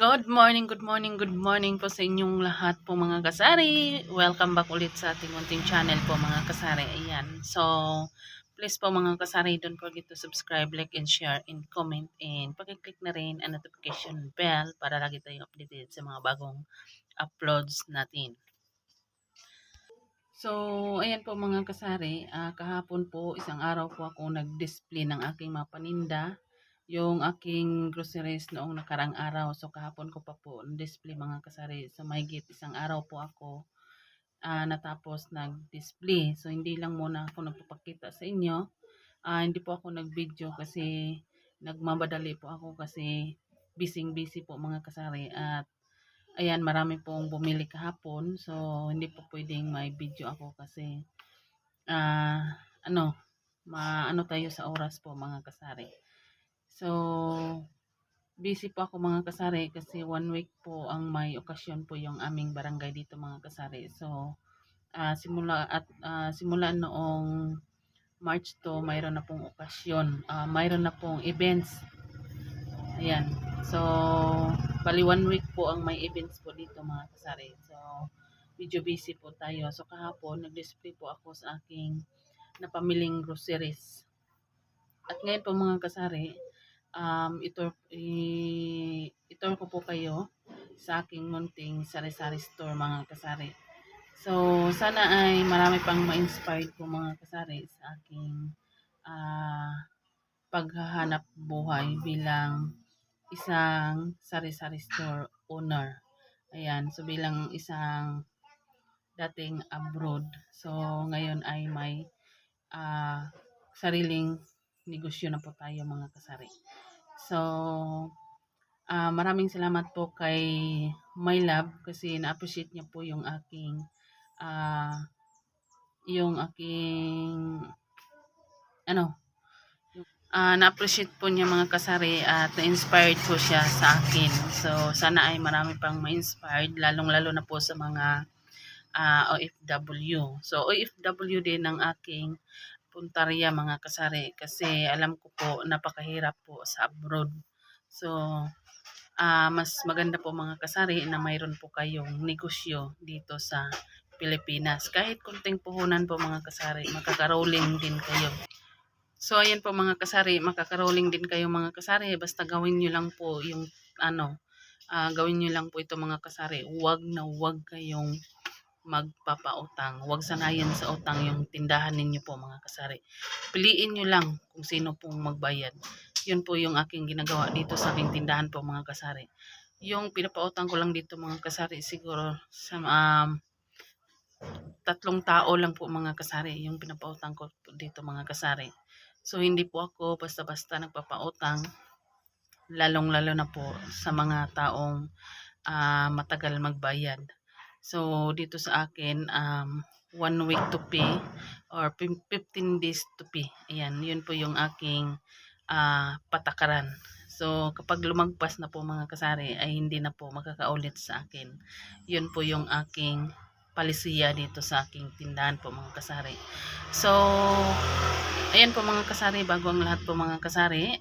Good morning, good morning, good morning po sa inyong lahat po mga kasari. Welcome back ulit sa ating munting channel po mga kasari. Ayan. So, please po mga kasari, don't forget to subscribe, like, and share, and comment. And pakiclick na rin ang notification bell para lagi tayong updated sa mga bagong uploads natin. So, ayan po mga kasari. ah, kahapon po, isang araw po ako nag-display ng aking mga paninda yung aking groceries noong nakarang araw. So kahapon ko pa po display mga kasari. So mahigit isang araw po ako ah, natapos nag-display. So hindi lang muna ako nagpapakita sa inyo. Ah, hindi po ako nag-video kasi nagmamadali po ako kasi busy-busy po mga kasari. At ayan, marami pong bumili kahapon. So hindi po pwedeng may video ako kasi ah, ano, maano tayo sa oras po mga kasari. So, busy po ako mga kasari kasi one week po ang may okasyon po yung aming barangay dito mga kasari. So, ah, simula at ah, simula noong March to mayroon na pong okasyon. Ah, mayroon na pong events. Ayan. So, bali one week po ang may events po dito mga kasari. So, medyo busy po tayo. So, kahapon nag-display po ako sa aking napamiling groceries. At ngayon po mga kasari, um, ito, i, ito ko po kayo sa aking munting sari-sari store mga kasari. So, sana ay marami pang ma-inspired po mga kasari sa aking ah, paghahanap buhay bilang isang sari-sari store owner. Ayan, so bilang isang dating abroad. So, ngayon ay may ah, sariling negosyo na po tayo mga kasari. So, ah maraming salamat po kay My Love kasi na-appreciate niya po yung aking ah yung aking ano ah na-appreciate po niya mga kasari at na-inspired po siya sa akin. So, sana ay marami pang ma-inspired lalong-lalo na po sa mga ah, OFW. So, OFW din ang aking puntarya mga kasari kasi alam ko po napakahirap po sa abroad. So, ah mas maganda po mga kasari na mayroon po kayong negosyo dito sa Pilipinas. Kahit kunting puhunan po mga kasari, makakaroling din kayo. So, ayan po mga kasari, makakaroling din kayo mga kasari. Basta gawin nyo lang po yung ano, ah, gawin nyo lang po ito mga kasari. Huwag na huwag kayong magpapautang. Huwag sanayin sa utang yung tindahan ninyo po mga kasari. Piliin nyo lang kung sino pong magbayad. Yun po yung aking ginagawa dito sa aking tindahan po mga kasari. Yung pinapautang ko lang dito mga kasari siguro sa um, tatlong tao lang po mga kasari yung pinapautang ko dito mga kasari. So hindi po ako basta-basta nagpapautang lalong-lalo na po sa mga taong ah, matagal magbayad. So, dito sa akin, um, one week to pay or pim- 15 days to pay. Ayan, yun po yung aking ah, patakaran. So, kapag lumagpas na po mga kasari, ay hindi na po makakaulit sa akin. Yun po yung aking palisiya dito sa aking tindahan po mga kasari. So, ayan po mga kasari, bago ang lahat po mga kasari,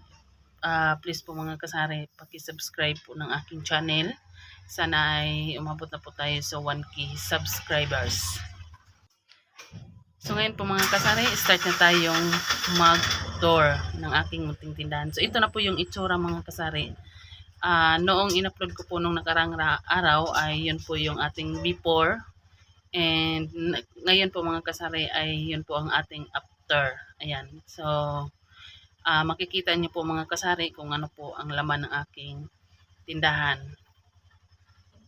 ah, please po mga kasari, paki-subscribe po ng aking channel. Sana ay umabot na po tayo sa 1k subscribers. So ngayon po mga kasari, start na tayong mag-door ng aking munting tindahan. So ito na po yung itsura mga kasari. Ah, noong in-upload ko po nung nakarang ra- araw ay yun po yung ating before. And ngayon po mga kasari ay yun po ang ating after. Ayan. So ah makikita niyo po mga kasari kung ano po ang laman ng aking tindahan.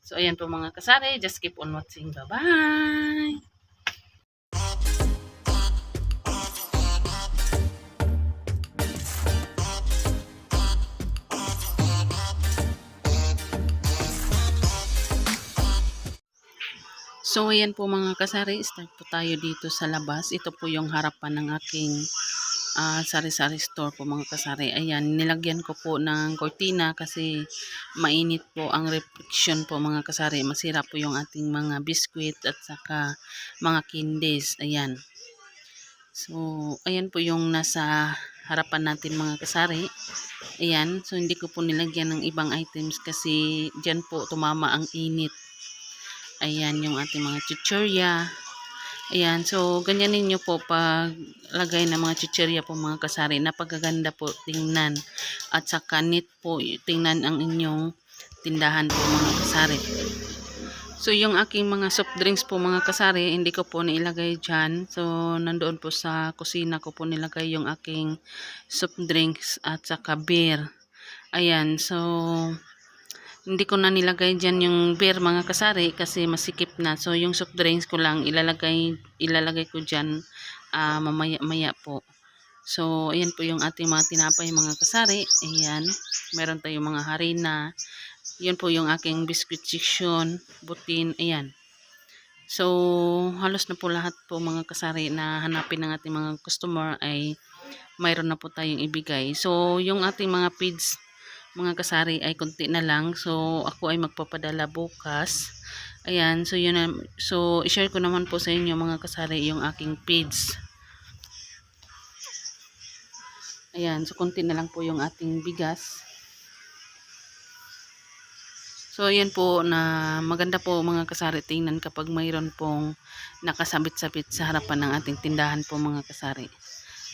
So, ayan po mga kasari. Just keep on watching. Bye-bye! So, ayan po mga kasari. Start po tayo dito sa labas. Ito po yung harapan ng aking ah, sari-sari store po mga kasari. Ayan, nilagyan ko po ng cortina kasi mainit po ang reflection po mga kasari. Masira po yung ating mga biscuit at saka mga candies. Ayan. So, ayan po yung nasa harapan natin mga kasari. Ayan, so hindi ko po nilagyan ng ibang items kasi dyan po tumama ang init. Ayan yung ating mga chuchurya. Ayan, so ganyan ninyo po pag lagay ng mga chuchurya po mga kasari. Napagaganda po tingnan. At saka neat po tingnan ang inyong tindahan po mga kasari. So yung aking mga soft drinks po mga kasari, hindi ko po nailagay dyan. So nandoon po sa kusina ko po nilagay yung aking soft drinks at saka beer. Ayan, so hindi ko na nilagay dyan yung beer mga kasari kasi masikip na. So yung soft drinks ko lang ilalagay, ilalagay ko dyan ah, mamaya maya po. So ayan po yung ating mga tinapay mga kasari. Ayan, meron tayong mga harina. Yun po yung aking biscuit section, butin, ayan. So, halos na po lahat po mga kasari na hanapin ng ating mga customer ay mayroon na po tayong ibigay. So, yung ating mga feeds, mga kasari ay konti na lang. So, ako ay magpapadala bukas. Ayan, so yun na, so i-share ko naman po sa inyo mga kasari yung aking feeds. Ayan, so konti na lang po yung ating bigas. So, yan po na maganda po mga kasari tingnan kapag mayroon pong nakasabit-sabit sa harapan ng ating tindahan po mga kasari.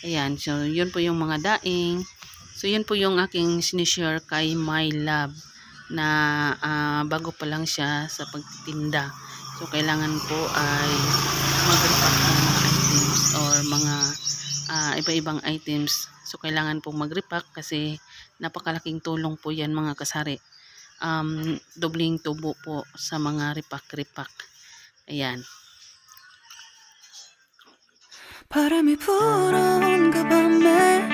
Ayan, so yun po yung mga daing. So, yun po yung aking sinishare kay My Love na ah, bago pa lang siya sa pagtitinda. So, kailangan po ay mag-repack ng mga items or mga ah, iba-ibang items. So, kailangan pong mag-repack kasi napakalaking tulong po yan mga kasari um, dobling tubo po sa mga ripak-ripak. Ayan. 바람이 불어온 그 밤에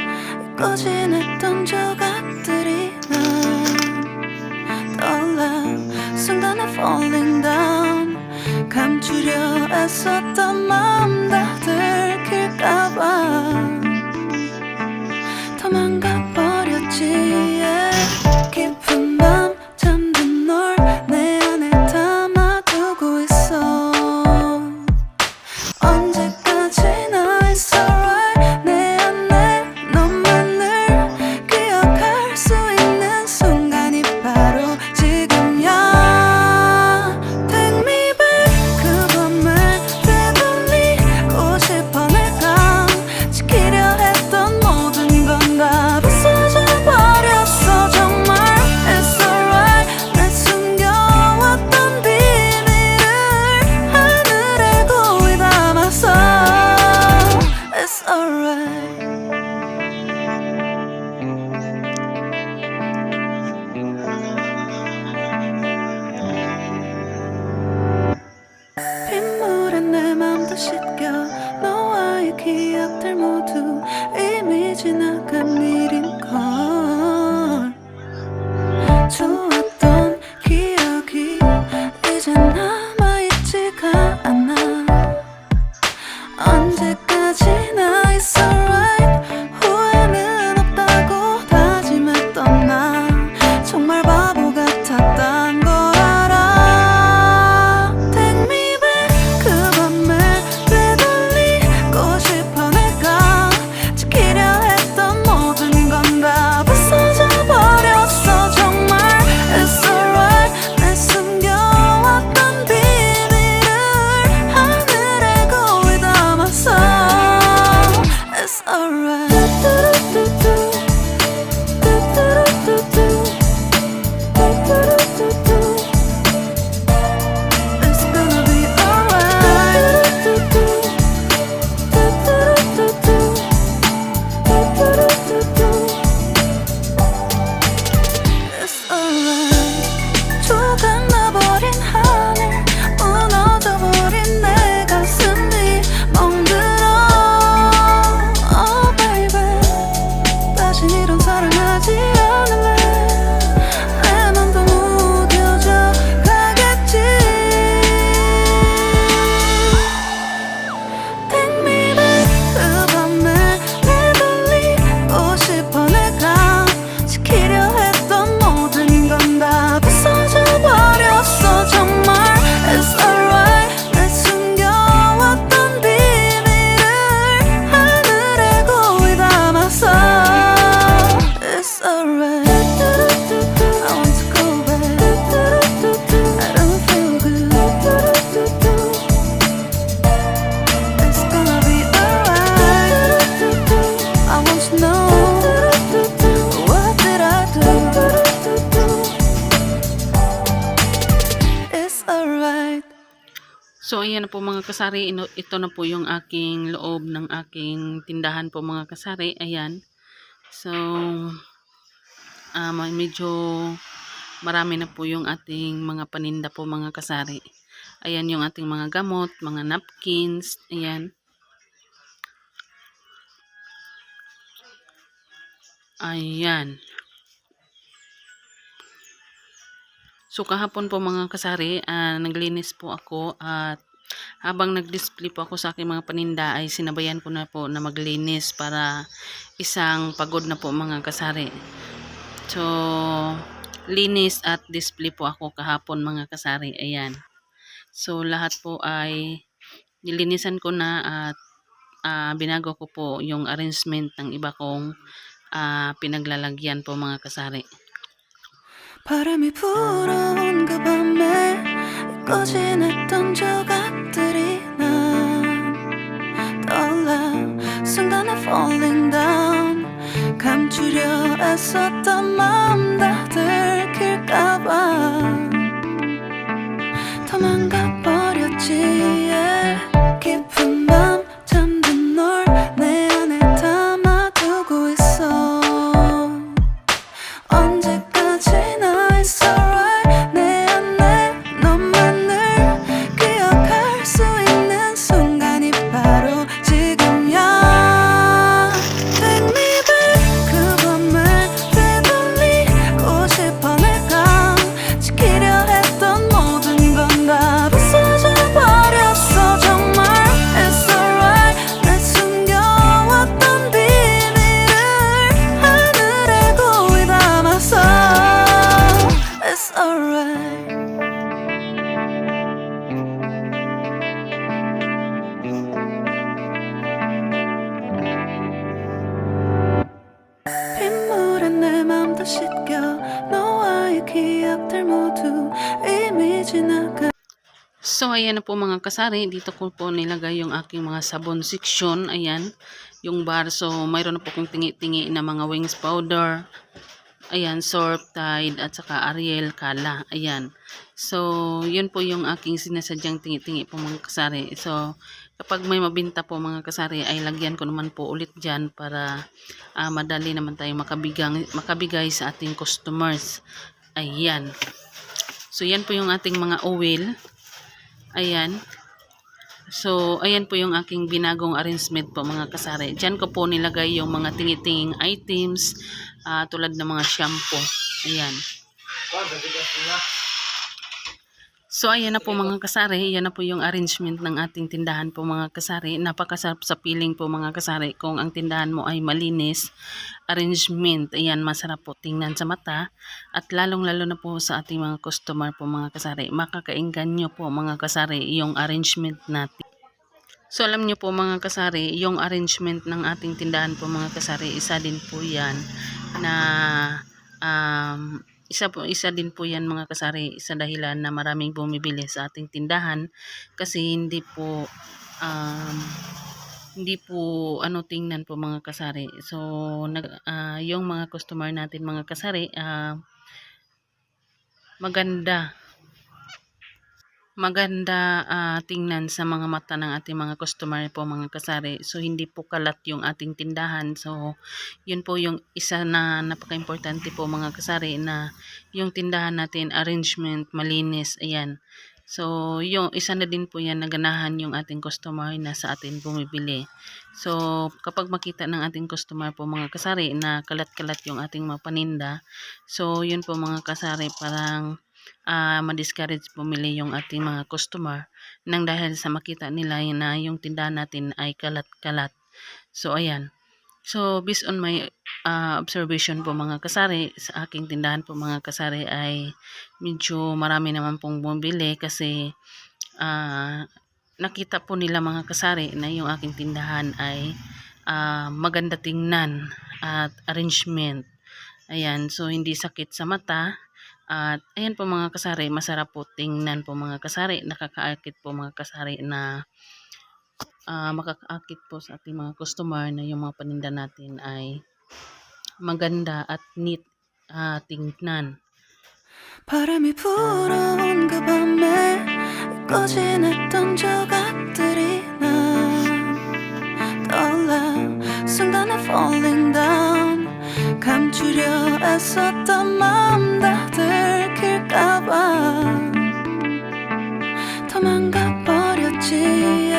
꺼진 했던 조각들이 난 떠올라. 순간에 falling down. 감추려 애썼던 마음 다 들킬까봐 одинаково. Na po mga kasari. Ito na po yung aking loob ng aking tindahan po mga kasari. Ayan. So, may- medyo marami na po yung ating mga paninda po mga kasari. Ayan yung ating mga gamot, mga napkins. Ayan. Ayan. So kahapon po mga kasari, ah, naglinis po ako at habang nag-display po ako sa aking mga paninda ay sinabayan ko na po na maglinis para isang pagod na po mga kasari. So linis at display po ako kahapon mga kasari. Ayan. So lahat po ay nilinisan ko na at ah, binago ko po yung arrangement ng iba kong ah, pinaglalagyan po mga kasari. 바람이 불어온 그 밤에 잊고 지냈던 조각들이 난 떠올라. 순간에 falling down. 감추려 애썼던 마음 다 들킬까봐. 도망가 버렸지 yeah. So, ayan na po mga kasari. Dito ko po nilagay yung aking mga sabon section. Ayan, yung bar. So, mayroon na po kong tingi-tingi na mga wings powder. Ayan, Sorb, Tide, at saka Ariel, Kala. Ayan. So, yun po yung aking sinasadyang tingi-tingi po mga kasari. So, kapag may mabinta po mga kasari, ay lagyan ko naman po ulit dyan para ah, madali naman tayo makabigang, makabigay sa ating customers. Ayan. So, yan po yung ating mga oil. Ayan. So, ayan po yung aking binagong arrangement po mga kasari. Diyan ko po nilagay yung mga tingitinging items ah, tulad ng mga shampoo. Ayan. So, ayan na po mga kasari. Yan na po yung arrangement ng ating tindahan po mga kasari. Napakasarap sa piling po mga kasari. Kung ang tindahan mo ay malinis, arrangement, ayan, masarap po tingnan sa mata. At lalong-lalo na po sa ating mga customer po mga kasari. Makakainggan nyo po mga kasari yung arrangement natin. So alam nyo po mga kasari, yung arrangement ng ating tindahan po mga kasari, isa din po yan na um, isa po isa din po yan mga kasari sa dahilan na maraming bumibili sa ating tindahan kasi hindi po um, hindi po ano tingnan po mga kasari. So nag ah, yung mga customer natin mga kasari ah, maganda maganda ah, tingnan sa mga mata ng ating mga customer po mga kasari. So hindi po kalat yung ating tindahan. So yun po yung isa na napaka-importante po mga kasari na yung tindahan natin arrangement malinis. Ayan. So yung isa na din po yan naganahan yung ating customer na sa atin bumibili. So kapag makita ng ating customer po mga kasari na kalat-kalat yung ating mga paninda. So yun po mga kasari parang ah ma-discourage bumili yung ating mga customer nang dahil sa makita nila na yung tindahan natin ay kalat-kalat. So, ayan. So, based on my ah, observation po mga kasari, sa aking tindahan po mga kasari ay medyo marami naman pong bumili kasi ah, nakita po nila mga kasari na yung aking tindahan ay ah, maganda tingnan at arrangement. Ayan, so hindi sakit sa mata. At ayan po mga kasari, masarap po tingnan po mga kasari. Nakakaakit po mga kasari na ah, makakaakit po sa ating mga customer na yung mga paninda natin ay maganda at neat ah, tingnan. 바람이 불어온 그 밤에 잊고 잊고 지냈던 조각들이 난 떠올라 순간에 falling down 감추려 애썼던 마음 다 들킬까봐 도망가 버렸지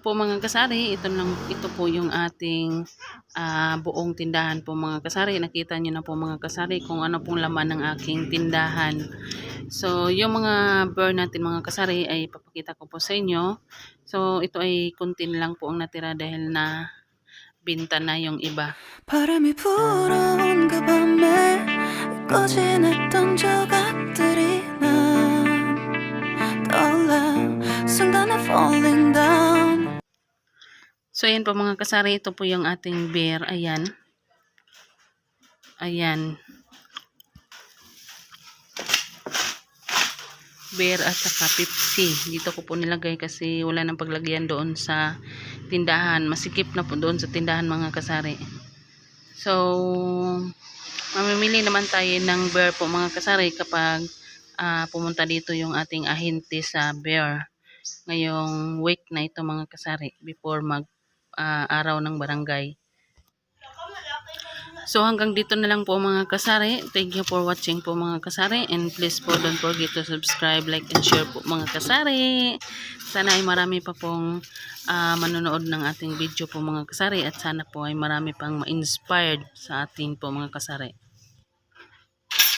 po mga kasari, ito lang ito po yung ating ah, buong tindahan po mga kasari. Nakita niyo na po mga kasari kung ano pong laman ng aking tindahan. So yung mga burn natin mga kasari ay papakita ko po sa inyo. So ito ay kuntin lang po ang natira dahil na binta na yung iba. 바람이 불어온 그 밤에 잊고 지냈던 조각들이 난 떠올라 순간에 falling down So ayan po mga kasari, ito po yung ating beer. Ayan. Ayan. Beer at saka Pepsi. Dito ko po nilagay kasi wala nang paglagyan doon sa tindahan. Masikip na po doon sa tindahan mga kasari. So, mamimili naman tayo ng beer po mga kasari kapag ah, pumunta dito yung ating ahente sa beer ngayong week na ito mga kasari before mag ah, araw ng barangay. So hanggang dito na lang po mga kasari. Thank you for watching po mga kasari and please po don't forget to subscribe, like and share po mga kasari. Sana ay marami pa pong ah, manonood ng ating video po mga kasari at sana po ay marami pang ma-inspired sa ating po mga kasari.